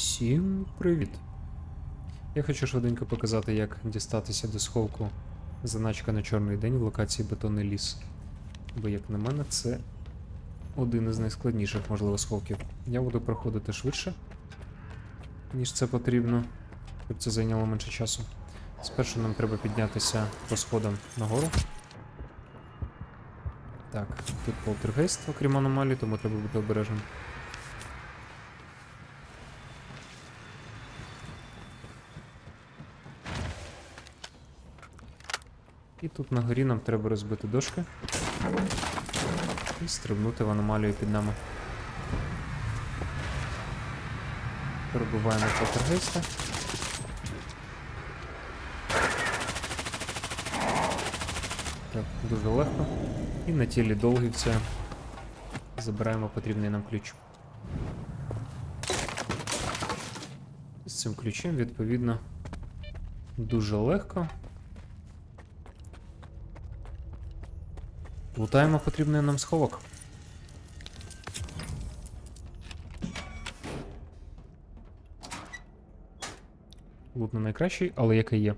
Всім привіт! Я хочу швиденько показати, як дістатися до сховку заначка на чорний день в локації Бетонний ліс. Бо, як на мене, це один із найскладніших, можливо, сховків. Я буду проходити швидше, ніж це потрібно, щоб це зайняло менше часу. Спершу нам треба піднятися по сходам нагору. Так, тут полтергейст, окрім аномалій, тому треба бути обережним. І тут на горі нам треба розбити дошки і стрибнути в аномалію під нами. Пробиваємо полтергейста. Так, дуже легко. І на тілі долгівця забираємо потрібний нам ключ. З цим ключем, відповідно, дуже легко. Лутаємо потрібний нам сховок. Лут не найкращий, але який є.